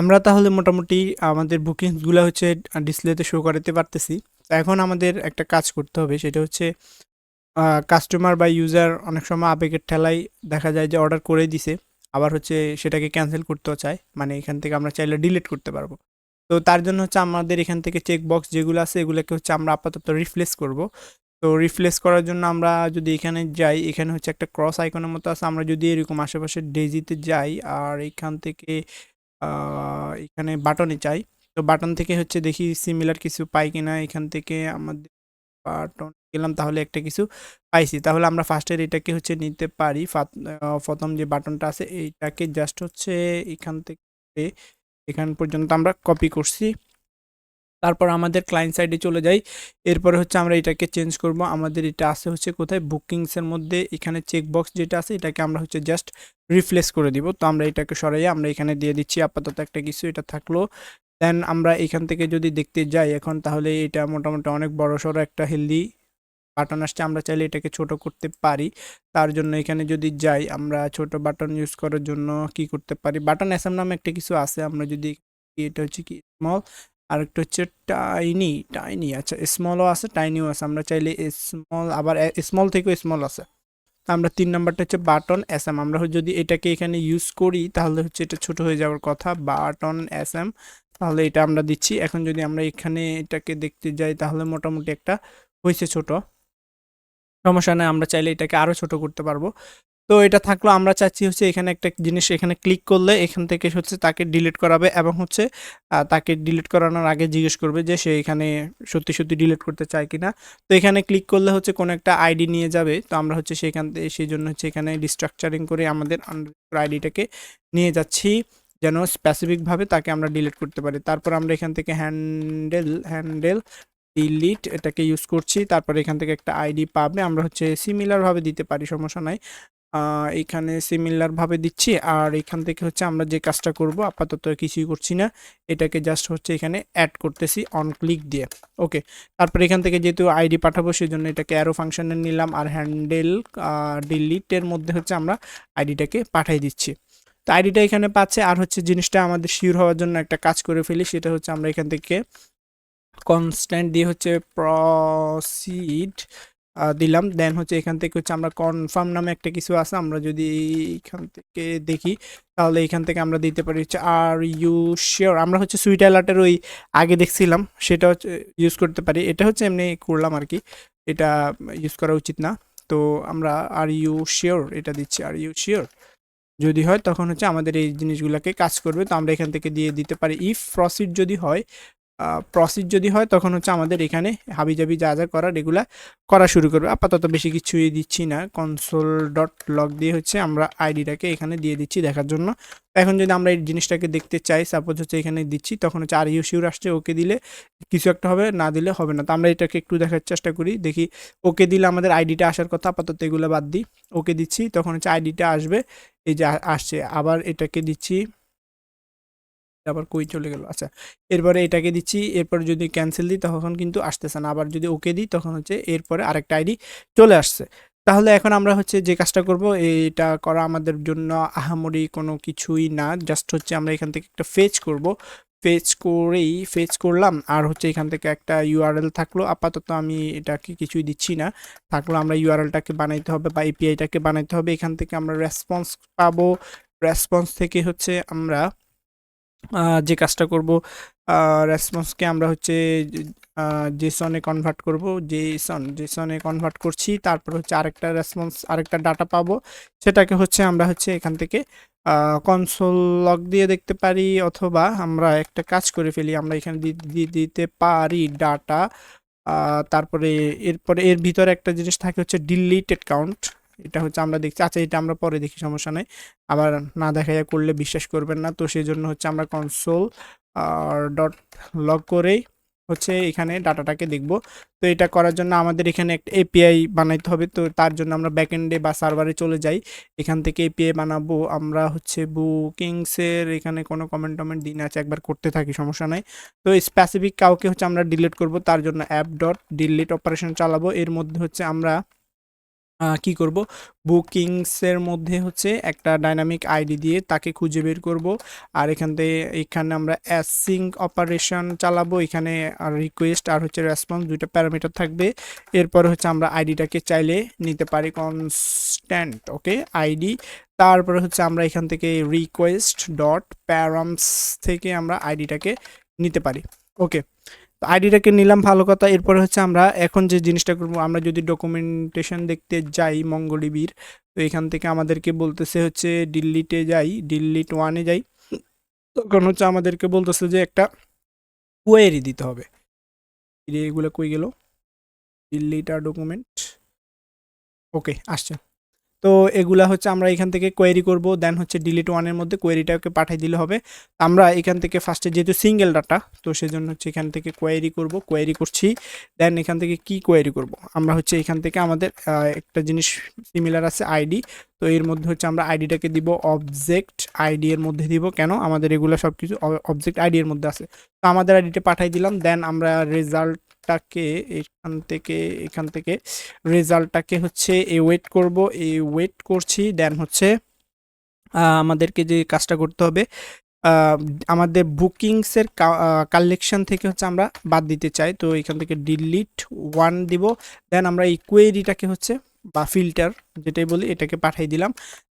আমরা তাহলে মোটামুটি আমাদের বুকিংসগুলো হচ্ছে ডিসপ্লেতে শো করাতে পারতেছি। তো এখন আমাদের একটা কাজ করতে হবে, সেটা হচ্ছে কাস্টমার বা ইউজার অনেক সময় আবেগের ঠেলায় দেখা যায় যে অর্ডার করে দিছে, আবার হচ্ছে সেটাকে ক্যান্সেল করতেও চায়। মানে এখান থেকে আমরা চাইলে ডিলিট করতে পারব। তো তার জন্য হচ্ছে আমাদের এখান থেকে চেক বক্স যেগুলো আছে, এগুলোকে হচ্ছে আমরা আপাতত রিপ্লেস করব। তো রিপ্লেস করার জন্য আমরা যদি এখানে যাই, এখানে হচ্ছে একটা ক্রস আইকনের মতো আছে, আমরা যদি এরকম আশেপাশে ডেজিতে যাই, আর এখান থেকে এখানে বাটনে চাই। তো বাটন থেকে হচ্ছে দেখি সিমিলার কিছু পাই কিনা। এখান থেকে আমাদের বাটন গেলাম, তাহলে একটা কিছু পাইছি। তাহলে আমরা ফার্স্টের এটাকে হচ্ছে নিতে পারি। প্রথম যে বাটনটা আছে, এইটাকে জাস্ট হচ্ছে এখান থেকে, এখান পর্যন্ত আমরা কপি করছি। তারপর আমাদের ক্লায়েন্ট সাইডে চলে যাই। এরপরে হচ্ছে আমরা এটাকে চেঞ্জ করব। আমাদের এটা আছে হচ্ছে কোথায়? বুকিংসের মধ্যে এখানে চেক বক্স যেটা আছে, এটাকে আমরা হচ্ছে জাস্ট রিপ্লেস করে দিব। তো আমরা এটাকে সরাইয়ে আমরা এখানে দিয়ে দিচ্ছি। আপাতত একটা কিছু এটা থাকল। দেন আমরা এখান থেকে যদি দেখতে যাই এখন, তাহলে এটা মোটামুটি অনেক বড় সড়ো একটা হেলদি বাটন আসছে। আমরা চাইলে এটাকে ছোট করতে পারি। তার জন্য এখানে যদি যাই, আমরা ছোট বাটন ইউজ করার জন্য কি করতে পারি? বাটন অ্যাসাম নামে একটা কিছু আছে। আমরা যদি এটা হচ্ছে কি স্মল আর একটা হচ্ছে টাইনি টাইনি আচ্ছা স্মলও আছে টাইনিও আছে। আমরা চাইলে স্মল আবার স্মল থেকেও স্মল আছে। আমরা তিন নাম্বারটা হচ্ছে বাটন এস এম আমরা যদি এটাকে এখানে ইউজ করি, তাহলে হচ্ছে এটা ছোট হয়ে যাওয়ার কথা। বাটন এস এম তাহলে এটা আমরা দিচ্ছি। এখন যদি আমরা এখানে এটাকে দেখতে যাই, তাহলে মোটামুটি একটা হয়েছে ছোট। সমস্যা নেই, আমরা চাইলে এটাকে আরও ছোট করতে পারব। তো এটা থাকল, আমরা চাচ্ছি হচ্ছে এখানে একটা জিনিস এখানে ক্লিক করলে এখান থেকে হচ্ছে তাকে ডিলিট করাবে এবং হচ্ছে তাকে ডিলিট করানোর আগে জিজ্ঞেস করবে যে সে এখানে সত্যি সত্যি ডিলিট করতে চায় কিনা। তো এখানে ক্লিক করলে হচ্ছে কোনো একটা আইডি নিয়ে যাবে। তো আমরা হচ্ছে সেখান থেকে, সেই জন্য হচ্ছে এখানে রিস্ট্রাকচারিং করে আমাদের আইডিটাকে নিয়ে যাচ্ছি যেন স্পেসিফিকভাবে তাকে আমরা ডিলিট করতে পারি। তারপর আমরা এখান থেকে হ্যান্ডেল হ্যান্ডেল ডিলিট এটাকে ইউজ করছি। তারপর এখান থেকে একটা আইডি পাবে। আমরা হচ্ছে সিমিলারভাবে দিতে পারি, সমস্যা নাই। এখানে সিমিলার ভাবে দিচ্ছি। আর এখান থেকে হচ্ছে আমরা যে কাজটা করব, আপাতত কিছুই করছি না। এটাকে জাস্ট হচ্ছে এখানে অ্যাড করতেছি অন ক্লিক দিয়ে। ওকে তারপর এখান থেকে যেহেতু আইডি পাঠাবো সেই জন্য এটাকে অ্যারো ফাংশনে নিলাম আর হ্যান্ডেল ডিলিটের মধ্যে হচ্ছে আমরা আইডিটাকে পাঠিয়ে দিচ্ছি। তো আইডিটা এখানে পাচ্ছে। আর হচ্ছে জিনিসটা আমাদের শিওর হওয়ার জন্য একটা কাজ করে ফেলি, সেটা হচ্ছে আমরা এখান থেকে কনস্ট্যান্ট দিয়ে হচ্ছে প্রসিড দিলাম। দেন হচ্ছে এখান থেকে হচ্ছে আমরা কনফার্ম নামে একটা কিছু আছে, আমরা যদি এখান থেকে দেখি, তাহলে এখান থেকে আমরা দিতে পারি হচ্ছে আর ইউ শিওর আমরা হচ্ছে সুইট অ্যালার্টের ওই আগে দেখছিলাম, সেটা হচ্ছে ইউজ করতে পারি। এটা হচ্ছে এমনি করলাম আর কি এটা ইউজ করা উচিত না। তো আমরা আর ইউ শিওর এটা দিচ্ছি আর ইউ শিওর যদি হয়, তখন হচ্ছে আমাদের এই জিনিসগুলোকে কাজ করবে। তো আমরা এখান থেকে দিয়ে দিতে পারি। ইফ প্রসিড যদি হয় প্রসিড যদি হয়, তখন হচ্ছে আমাদের এখানে হাবিজাবি যা যা করার এগুলা করা শুরু করবে। আপাতত বেশি কিছুই দিচ্ছি না। কনসোল ডট লগ দিয়ে হচ্ছে আমরা আইডিটাকে এখানে দিয়ে দিচ্ছি দেখার জন্য। এখন যদি আমরা এই জিনিসটাকে দেখতে চাই সাপোজ হচ্ছে এখানে দিচ্ছি, তখন হচ্ছে আর ইউ শিউর আসছে, ওকে দিলে কিছু একটা হবে, না দিলে হবে না। তো আমরা এটাকে একটু দেখার চেষ্টা করি, দেখি ওকে দিলে আমাদের আইডিটা আসার কথা, আপাতত এগুলো বাদ দিই। ওকে দিচ্ছি, তখন হচ্ছে আইডিটা আসবে, এই যে আসছে। আবার এটাকে দিচ্ছি আবার কই চলে গেল। আচ্ছা এরপরে এটাকে দিচ্ছি, এরপর যদি ক্যান্সেল দিই তখন কিন্তু আসতেছে না। আবার যদি ওকে দিই তখন হচ্ছে এরপরে আরেকটা আইডি চলে আসছে। তাহলে এখন আমরা হচ্ছে যে কাজটা করব, এটা করা আমাদের জন্য আহামরি কোনো কিছুই না। জাস্ট হচ্ছে আমরা এখান থেকে একটা ফেচ করব। ফেচ করেই ফেচ করলাম, আর হচ্ছে এখান থেকে একটা ইউআরএল থাকল। আপাতত আমি এটাকে কিছুই দিচ্ছি না। থাকল আমরা ইউআরএলটাকে বানাইতে হবে বা এপিআইটাকে বানাইতে হবে। এখান থেকে আমরা রেসপন্স পাবো। রেসপন্স থেকে হচ্ছে আমরা যে কাজটা করব রেসপন্সকে আমরা হচ্ছে জেসনে কনভার্ট করব জেসন জেসনে কনভার্ট করছি, তারপর হচ্ছে আরেকটা রেসপন্স আরেকটা ডাটা পাবো, সেটাকে হচ্ছে আমরা হচ্ছে এখান থেকে কনসোল লগ দিয়ে দেখতে পারি, অথবা আমরা একটা কাজ করে ফেলি, আমরা এখানে দিতে পারি ডাটা তারপরে এরপরে এর ভিতরে একটা জিনিস থাকে হচ্ছে ডিলিটেড কাউন্ট এটা হচ্ছে আমরা দেখছি। আচ্ছা এটা আমরা পরে দেখি, সমস্যা নেই। আবার না দেখাইয়া করলে বিশ্বাস করবেন না। তো সেই জন্য হচ্ছে আমরা কনসোল ডট লগ করেই হচ্ছে এখানে ডাটাটাকে দেখব। তো এটা করার জন্য আমাদের এখানে একটা এপিআই বানাইতে হবে। তো তার জন্য আমরা ব্যাকএন্ডে বা সার্ভারে চলে যাই। এখান থেকে এপিআই বানাবো। আমরা হচ্ছে বুকিংসের এখানে কোনো কমেন্ট টমেন্ট দিন আছে একবার করতে থাকি, সমস্যা নাই। তো স্পেসিফিক কাউকে হচ্ছে আমরা ডিলিট করব। তার জন্য অ্যাপ ডট ডিলিট অপারেশন চালাবো। এর মধ্যে হচ্ছে আমরা কি করব? বুকিংসের মধ্যে হচ্ছে একটা ডাইনামিক আইডি দিয়ে তাকে খুঁজে বের করব। আর এখান থেকে এখানে আমরা অ্যাসিং অপারেশন চালাবো। এখানে রিকোয়েস্ট আর হচ্ছে রেসপন্স দুইটা প্যারামিটার থাকবে। এরপর হচ্ছে আমরা আইডিটাকে চাইলে নিতে পারি কনস্ট্যান্ট, ওকে? আইডি। তারপরে হচ্ছে আমরা এখান থেকে রিকোয়েস্ট ডট প্যারামস থেকে আমরা আইডিটাকে নিতে পারি, ওকে? তো আইডিটাকে নিলাম ভালো কথা। এরপরে হচ্ছে আমরা এখন যে জিনিসটা করব, আমরা যদি ডকুমেন্টেশন দেখতে যাই মঙ্গলিবির, তো এখান থেকে আমাদেরকে বলতেছে হচ্ছে দিল্লিতে যাই দিল্লিট ওয়ানে যাই। তখন হচ্ছে আমাদেরকে বলতেছে যে একটা কোয়েরি দিতে হবে। এগুলো কই গেল? দিল্লিটা ডকুমেন্ট ওকে আসছে। তো এগুলা হচ্ছে আমরা এখান থেকে কোয়েরি করব দেন হচ্ছে ডিলিট ওয়ানের মধ্যে কোয়েরিটাকে পাঠিয়ে দিলে হবে। আমরা এখান থেকে ফার্স্টে যেহেতু সিঙ্গেল ডাটা তো সেজন্য হচ্ছে এখান থেকে কোয়েরি করব কোয়েরি করছি। দেন এখান থেকে কি কোয়েরি করব? আমরা হচ্ছে এখান থেকে আমাদের একটা জিনিস সিমিলার আছে আইডি তো এর মধ্যে হচ্ছে আমরা আইডিটাকে দিব অবজেক্ট আইডি এর মধ্যে দিব। কেন? আমাদের এগুলো সব কিছু অবজেক্ট আইডি এর মধ্যে আছে। তো আমাদের আইডিটা পাঠাই দিলাম দেন আমরা রেজাল্টটাকে এখান থেকে এখান থেকে রেজাল্টটাকে হচ্ছে এ ওয়েট করব, এ ওয়েট করছি, দেন হচ্ছে আমাদেরকে যে কাজটা করতে হবে আমাদের বুকিংসের কালেকশন থেকে হচ্ছে আমরা বাদ দিতে চাই। তো এখান থেকে ডিলিট ওয়ান দিব, দেন আমরা এই কোয়েরিটাকে হচ্ছে বা ফিল্টার যেটাই বলি, এটাকে পাঠিয়ে দিলাম।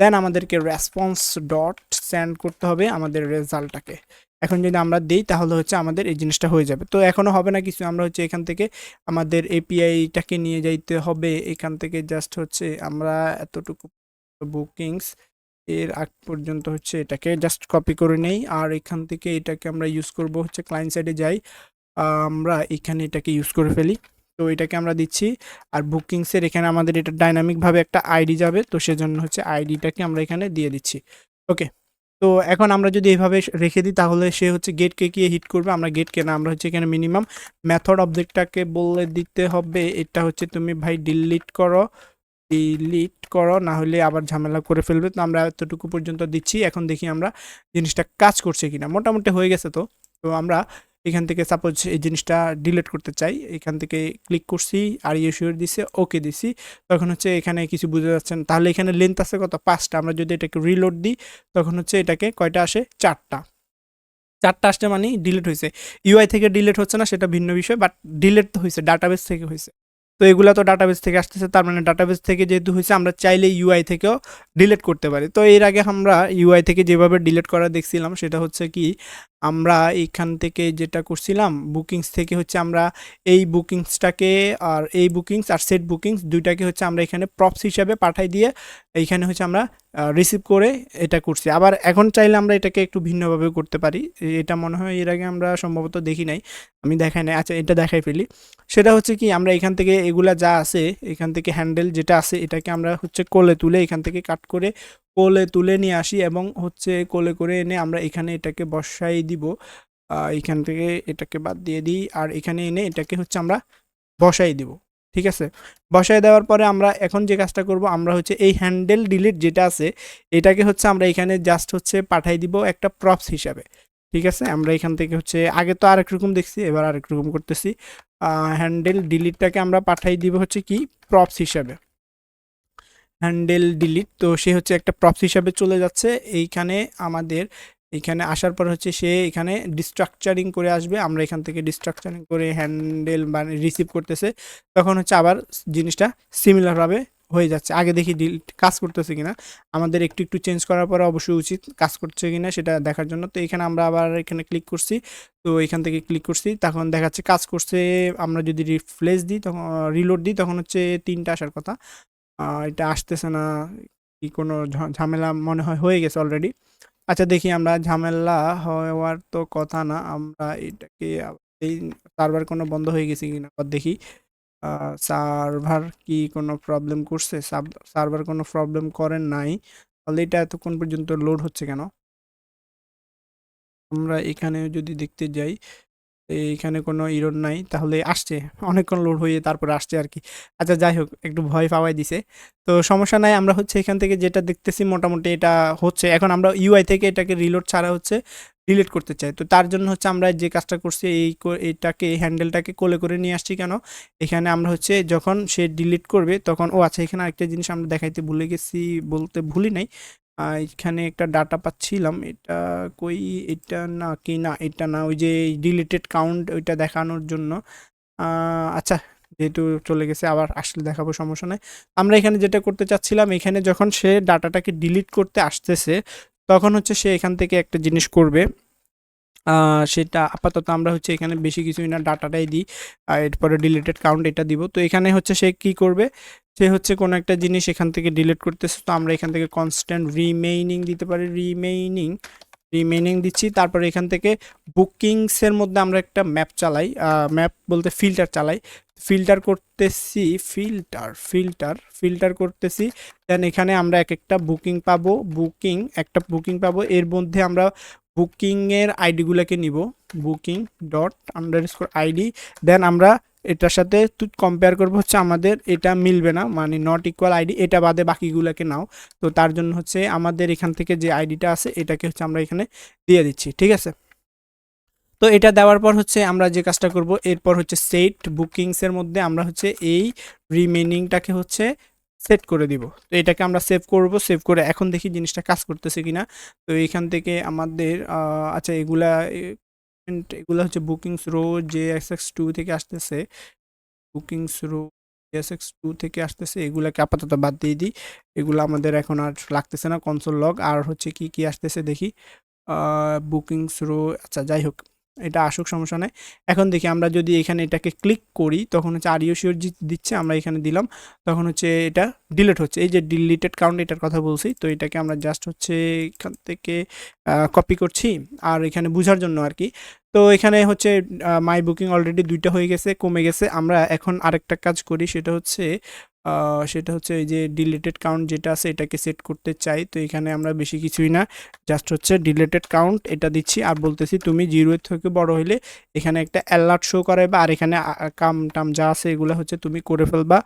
দেন আমাদেরকে রেসপন্স ডট সেন্ড করতে হবে আমাদের রেজাল্টটাকে। এখন যদি আমরা দিই, তাহলে হচ্ছে আমাদের এই জিনিসটা হয়ে যাবে। তো এখনও হবে না কিছু, আমরা হচ্ছে এখান থেকে আমাদের এপিআইটাকে নিয়ে যাইতে হবে। এখান থেকে জাস্ট হচ্ছে আমরা এতটুকু বুকিংস এর আগ পর্যন্ত হচ্ছে এটাকে জাস্ট কপি করে নেই। আর এখান থেকে এটাকে আমরা ইউজ করব হচ্ছে ক্লায়েন্ট সাইডে যাই। আমরা এখানে এটাকে ইউজ করে ফেলি। তো এটাকে আমরা দিচ্ছি। আর বুকিংসের এখানে আমাদের এটা ডাইনামিকভাবে একটা আইডি যাবে, তো সেজন্য হচ্ছে আইডিটাকে আমরা এখানে দিয়ে দিচ্ছি। ওকে, তো এখন আমরা যদি এইভাবে রেখে দিই, তাহলে সে হচ্ছে গেটকে গিয়ে হিট করবে? আমরা গেটকে না আমরা হচ্ছে এখানে মিনিমাম মেথড অবজেক্টটাকে বলে দিতে হবে। এটা হচ্ছে তুমি ভাই ডিলিট করো ডিলিট করো, না হলে আবার ঝামেলা করে ফেলবে। তো আমরা এতটুকু পর্যন্ত দিচ্ছি। এখন দেখি আমরা জিনিসটা কাজ করছে কিনা। মোটামুটি হয়ে গেছে তো। তো আমরা এখান থেকে সাপোজ এই জিনিসটা ডিলিট করতে চাই, এখান থেকে ক্লিক করছি আর ইউশিওর দিছে ওকে দিছি। তখন হচ্ছে এখানে কিছু বুঝে যাচ্ছেন তাহলে এখানে লেন্থ আছে কত? পাঁচটা। আমরা যদি এটাকে রিলোড দিই, তখন হচ্ছে এটাকে কয়টা আসে? চারটা। চারটা আসছে মানে ডিলিট হয়েছে। ইউআই থেকে ডিলিট হচ্ছে না, সেটা ভিন্ন বিষয় বাট ডিলিট তো হয়েছে ডাটাবেস থেকে হয়েছে। তো এগুলো তো ডাটাবেস থেকে আসতেছে, তার মানে ডাটাবেস থেকে যেহেতু হয়েছে, আমরা চাইলে ইউআই থেকেও ডিলিট করতে পারি। তো এর আগে আমরা ইউআই থেকে যেভাবে ডিলিট করা দেখছিলাম, সেটা হচ্ছে কি আমরা এইখান থেকে যেটা করছিলাম বুকিংস থেকে হচ্ছে আমরা এই বুকিংসটাকে আর এই বুকিংস আর সেট বুকিংস দুইটাকে হচ্ছে আমরা এখানে প্রপস হিসাবে পাঠাই দিয়ে এইখানে হচ্ছে আমরা রিসিভ করে এটা করছি। আবার এখন চাইলে আমরা এটাকে একটু ভিন্নভাবে করতে পারি। এটা মনে হয় এর আগে আমরা সম্ভবত দেখি নাই, আমি দেখাই নাই। আচ্ছা এটা দেখাই ফেলি। সেটা হচ্ছে কি, আমরা এখান থেকে এগুলা যা আছে, এখান থেকে হ্যান্ডেল যেটা আছে, এটাকে আমরা হচ্ছে কোলে তুলে এখান থেকে কাট করে কোলে তুলে নিয়ে আসি এবং হচ্ছে কোলে করে এনে আমরা এখানে এটাকে বসাই দিব। এখান থেকে এটাকে বাদ দিয়ে দিই আর এখানে এনে এটাকে হচ্ছে আমরা বসাই দিব, ঠিক আছে? বসাই দেওয়ার পরে আমরা এখন যে কাজটা করব আমরা হচ্ছে এই হ্যান্ডেল ডিলিট যেটা আছে এটাকে হচ্ছে আমরা এখানে জাস্ট হচ্ছে পাঠাই দিব একটা প্রপস হিসাবে, ঠিক আছে? আমরা এখান থেকে হচ্ছে আগে তো আরেক রকম দেখছি, এবার আরেক রকম করতেছি। হ্যান্ডেল ডিলিটটাকে আমরা পাঠাই দিব হচ্ছে কি? প্রপস হিসাবে। হ্যান্ডেল ডিলিট তো সে হচ্ছে একটা প্রপস হিসাবে চলে যাচ্ছে। এইখানে আমাদের এখানে আসার পর হচ্ছে সে এখানে ডিস্ট্রাকচারিং করে আসবে। আমরা এখান থেকে ডিস্ট্রাকচারিং করে হ্যান্ডেল মানে রিসিভ করতেছে। তখন হচ্ছে আবার জিনিসটা সিমিলারভাবে হয়ে যাচ্ছে। আগে দেখি ডিলিট কাজ করতেছে কিনা। আমাদের একটু একটু চেঞ্জ করার পরে অবশ্যই উচিত কাজ করছে কিনা সেটা দেখার জন্য। তো এখানে আমরা আবার এখানে ক্লিক করছি। তো এখান থেকে ক্লিক করছি। তখন দেখাচ্ছে কাজ করছে। আমরা যদি রিফ্লেস দিই তখন রিলোড দিই, তখন হচ্ছে তিনটা আসার কথা। এটা আসতেছে না, কি কোনো ঝামেলা মনে হয় হয়ে গেছে অলরেডি আচ্ছা দেখি আমরা ঝামেলা হওয়ার তো কথা না, আমরা এটাকে এই সার্ভার কোনো বন্ধ হয়ে গেছে কিনা দেখি। সার্ভার কি কোনো প্রবলেম করছে? সার্ভার কোনো প্রবলেম করেন নাই। তাহলে এটা এতক্ষণ পর্যন্ত লোড হচ্ছে কেন? আমরা এখানে যদি দেখতে যাই এইখানে কোনো ইরোড নাই, তাহলে আসছে। অনেকক্ষণ লোড হয়ে তারপরে আসছে আর কি। আচ্ছা যাই হোক, একটু ভয় পাওয়াই দিছে। তো সমস্যা নাই, আমরা হচ্ছে এখান থেকে যেটা দেখতেছি মোটামুটি এটা হচ্ছে, এখন আমরা ইউআই থেকে এটাকে রিলোড ছাড়া হচ্ছে ডিলিট করতে চাই। তো তার জন্য হচ্ছে আমরা যে কাজটা করছি, এই কো- এইটাকে এই হ্যান্ডেলটাকে কোলে করে নিয়ে আসছি কেন? এখানে আমরা হচ্ছে যখন সে ডিলিট করবে, তখন, ও আচ্ছা এখানে আরেকটা জিনিস আমরা দেখাইতে ভুলে গেছি বলতে ভুলি নাই। এখানে একটা ডাটা পাচ্ছিলাম। এটা কই? এটা না, কি না, এটা না, ওই যে ডিলিটেড কাউন্ট ওইটা দেখানোর জন্য। আচ্ছা যেহেতু চলে গেছে, আবার আসলে দেখাবো, সমস্যা নাই। আমরা এখানে যেটা করতে চাচ্ছিলাম, এখানে যখন সে ডাটাটাকে ডিলিট করতে আসতেছে, তখন হচ্ছে সে এখান থেকে একটা জিনিস করবে। সেটা আপাতত আমরা হচ্ছে এখানে বেশি কিছুই না, ডাটাটাই দিই। আর এরপরে ডিলেটেড কাউন্ট এটা দিব। তো এখানে হচ্ছে সে কি করবে? সে হচ্ছে কোনো একটা জিনিস এখান থেকে ডিলিট করতেছে। তো আমরা এখান থেকে কনস্ট্যান্ট রিমেইনিং দিতে পারি। রিমেইনিং রিমেইনিং দিচ্ছি। তারপরে এখান থেকে বুকিংসের মধ্যে আমরা একটা ম্যাপ চালাই। ম্যাপ বলতে ফিল্টার চালাই। ফিল্টার করতেছি ফিল্টার ফিল্টার ফিল্টার করতেছি। দেন এখানে আমরা এক একটা বুকিং পাবো। বুকিং একটা বুকিং পাবো। এর মধ্যে আমরা বুকিংয়ের আইডিগুলোকে নিব, booking dot underscore ID. Then আমরা এটার সাথে কম্পেয়ার করব হচ্ছে আমাদের এটা মিলবে না মানে নট ইকুয়াল আইডি এটা বাদে বাকিগুলোকে নাও। তো তার জন্য হচ্ছে আমাদের এখান থেকে যে আইডিটা আছে, এটাকে হচ্ছে আমরা এখানে দিয়ে দিচ্ছি, ঠিক আছে? তো এটা দেওয়ার পর হচ্ছে আমরা যে কাজটা করব, এরপর হচ্ছে সেট বুকিংসের মধ্যে আমরা হচ্ছে এই রিমেনিংটাকে হচ্ছে সেট করে দিব। তো এটাকে আমরা সেভ করব সেভ করে এখন দেখি জিনিসটা কাজ করতেছে কিনা। তো এখান থেকে আমাদের আচ্ছা এগুলা এগুলা হচ্ছে bookings row J X X two থেকে আসতেছে। Bookings row S X two থেকে আসতেছে, এগুলাকে আপাতত বাদ দিয়ে দিই। এগুলো আমাদের এখন আর লাগতেছে না কনসোল লগ আর হচ্ছে কি কি আসতেছে দেখি। বুকিংস রো আচ্ছা যাই হোক। এটা আসুক, সমস্যা নেই। এখন দেখি আমরা যদি এখানে এটাকে ক্লিক করি, তখন হচ্ছে আর ইউসিওর দিচ্ছে, আমরা এখানে দিলাম। তখন হচ্ছে এটা ডিলিট হচ্ছে। এই যে ডিলিটেড কাউন্ট এটার কথা বলছি, তো এটাকে আমরা জাস্ট হচ্ছে এখান থেকে কপি করছি। আর এখানে বোঝার জন্য আর কি তো এখানে হচ্ছে মাই বুকিং অলরেডি দুইটা হয়ে গেছে, কমে গেছে। আমরা এখন আরেকটা কাজ করি, সেটা হচ্ছে সেটা হচ্ছে এই যে ডিলেটেড কাউন্ট যেটা আছে, এটাকে সেট করতে চাই। তো এখানে আমরা বেশি কিছুই না জাস্ট হচ্ছে ডিলেটেড কাউন্ট এটা দিচ্ছি। আর বলতেছি, তুমি জিরোর থেকে বড় হইলে এখানে একটা অ্যালার্ট শো করাবে আর এখানে কাম টাম যা আছে, এগুলো হচ্ছে তুমি করে ফেলবা।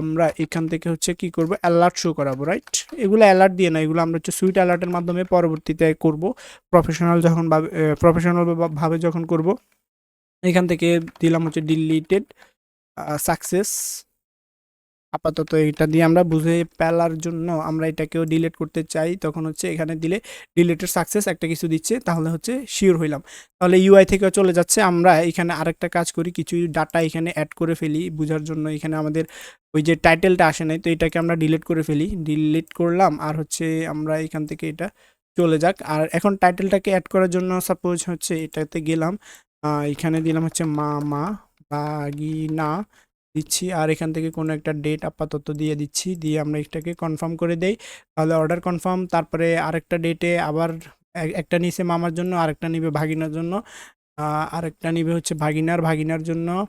আমরা এখান থেকে হচ্ছে কি করব অ্যালার্ট শো করাবো রাইট এগুলো অ্যালার্ট দিয়ে না, এগুলো আমরা হচ্ছে সুইট অ্যালার্টের মাধ্যমে পরবর্তীতে করব। প্রফেশনাল যখন প্রফেশনাল ভাবে যখন করব, এখান থেকে দিলাম হচ্ছে ডিলিটেড সাকসেস আপাতত এটা দিয়ে আমরা বুঝে পেলার জন্য আমরা এটাকেও ডিলেট করতে চাই। তখন হচ্ছে এখানে দিলে ডিলেটের সাকসেস একটা কিছু দিচ্ছে, তাহলে হচ্ছে শিওর হইলাম। তাহলে ইউআই থেকেও চলে যাচ্ছে, আমরা এখানে আরেকটা কাজ করি, কিছু ডাটা এখানে অ্যাড করে ফেলি। বোঝার জন্য এখানে আমাদের ওই যে টাইটেলটা আসে নাই, তো এটাকে আমরা ডিলিট করে ফেলি। ডিলিট করলাম, আর হচ্ছে আমরা এখান থেকে এটা চলে যাক। আর এখন টাইটেলটাকে অ্যাড করার জন্য সাপোজ হচ্ছে এটাতে গেলাম এখানে দিলাম হচ্ছে মা মা বাগিনা। দিচ্ছি আর এখান থেকে কোনো একটা ডেট আপাতত দিয়ে দিচ্ছি। দিয়ে আমরা এটাকে কনফার্ম করে দেই। তাহলে অর্ডার কনফার্ম তারপরে আরেকটা ডেটে আবার এক- একটা নিচে মামার জন্য, আরেকটা নিবে ভাগিনার জন্য। আরেকটা নিবে হচ্ছে ভাগিনার ভাগিনার জন্য।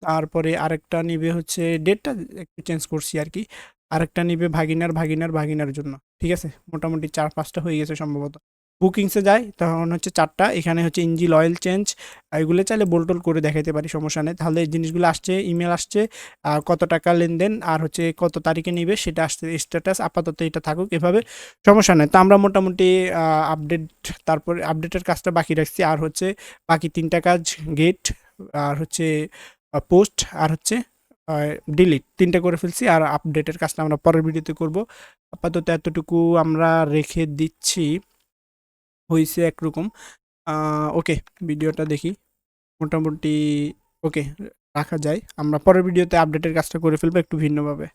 তারপরে আরেকটা নিবে হচ্ছে ডেটটা একটু চেঞ্জ করছি আর কি। আরেকটা নিবে ভাগিনার ভাগিনার ভাগিনার জন্য। ঠিক আছে? মোটামুটি চার পাঁচটা হয়ে গেছে সম্ভবত। বুকিংসে যাই তখন হচ্ছে চারটা, এখানে হচ্ছে ইঞ্জিল অয়েল চেঞ্জ এগুলো চাইলে বোলটোল করে দেখাইতে পারি, সমস্যা নেই। তাহলে এই জিনিসগুলো আসছে ইমেল আসছে, আর কত টাকা লেনদেন, আর হচ্ছে কত তারিখে নিবে, সেটা আসছে স্ট্যাটাস আপাতত এটা থাকুক এভাবে, সমস্যা নেই। তো আমরা মোটামুটি আপডেট তারপরে আপডেটের কাজটা বাকি রাখছি, আর হচ্ছে বাকি তিনটা কাজ গেট আর হচ্ছে পোস্ট আর হচ্ছে ডিলিট তিনটা করে ফেলছি, আর আপডেটের কাজটা আমরা পরের ভিডিওতে করব। আপাতত এতটুকু আমরা রেখে দিচ্ছি। হয়েছে একরকম। ওকে, ভিডিওটা দেখি। মোটামুটি, ওকে, রাখা যায়। আমরা পরের ভিডিওতে আপডেটের কাজটা করে ফেলব একটু ভিন্নভাবে।